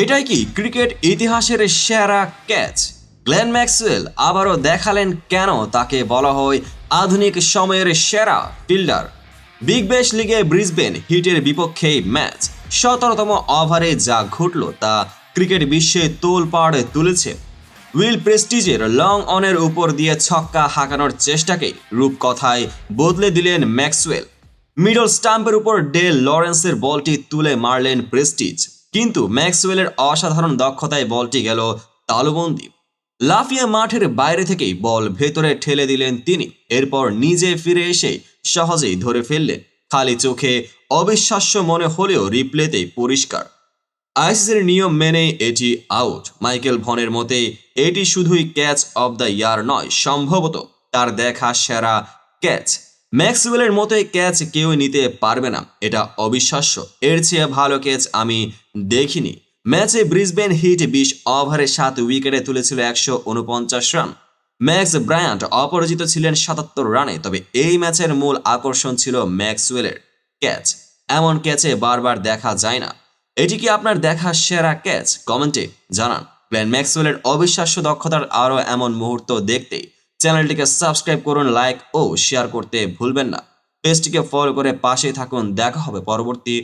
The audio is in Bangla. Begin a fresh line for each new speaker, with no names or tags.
এটাই কি ক্রিকেট ইতিহাসের সেরা ক্যাচ গ্লেন ম্যাক্সওয়েল আবারও দেখালেন কেন তাকে বলা হয় আধুনিক সময়ের সেরা ফিল্ডার? বিগ ব্যাশ লিগে ব্রিসবেন হিটের বিপক্ষে ম্যাচ। সতেরোতম ওভারে যা ঘটল তা ক্রিকেট বিশ্বে তোলপাড় তুলেছে। উইল প্রেস্টিজের লং অনের উপর দিয়ে ছক্কা হাঁকানোর চেষ্টাকে রূপকথায় বদলে দিলেন ম্যাক্সওয়েল। মিডল স্টাম্পের উপর ডে লরেন্সের বলটি তুলে মারলেন প্রেস্টিজ। কিন্তু ম্যাক্সওয়েলের অসাধারণ দক্ষতায় বলটি গেল তালুবন্দি। লাফিয়ে মাঠের বাইরে থেকেই বল ভেতরে ঠেলে দিলেন তিনি। এরপর নিজে ফিরে এসে সহজেই ধরে ফেললেন। খালি চোখে অবিশ্বাস্য মনে হলেও রিপ্লেতেই পরিষ্কার। আইসিসির নিয়ম মেনে এটি আউট। মাইকেল ভনের মতে, এটি শুধুই ক্যাচ অব দ্য ইয়ার নয়, সম্ভবত তার দেখা সেরা ক্যাচ। ম্যাক্সওয়েলের মতোই ক্যাচ কেউ নিতে পারবে না, এটা অবিশ্বাস্য। এর চেয়ে ভালো ক্যাচ আমি দেখিনি। ম্যাচে ব্রিসবেন হিট বিশ ওভারে সাত উইকেটে তুলেছিল একশো উনপঞ্চাশ রান। ম্যাক্স ব্রায়ান্ট অপরাজিত ছিলেন সাতাত্তর রানে, তবে এই ম্যাচের মূল আকর্ষণ ছিল ম্যাক্সওয়েলের ক্যাচ। এমন ক্যাচে বারবার দেখা যায় না। এটি কি আপনার দেখা সেরা ক্যাচ? কমেন্টে জানান। গ্লেন ম্যাক্সওয়েলের অবিশ্বাস্য দক্ষতার আরও এমন মুহূর্ত দেখতে চ্যানেলটিকে সাবস্ক্রাইব করুন, লাইক ও শেয়ার করতে ভুলবেন না। পেজটিকে ফলো করে পাশেই থাকুন। দেখা হবে পরবর্তী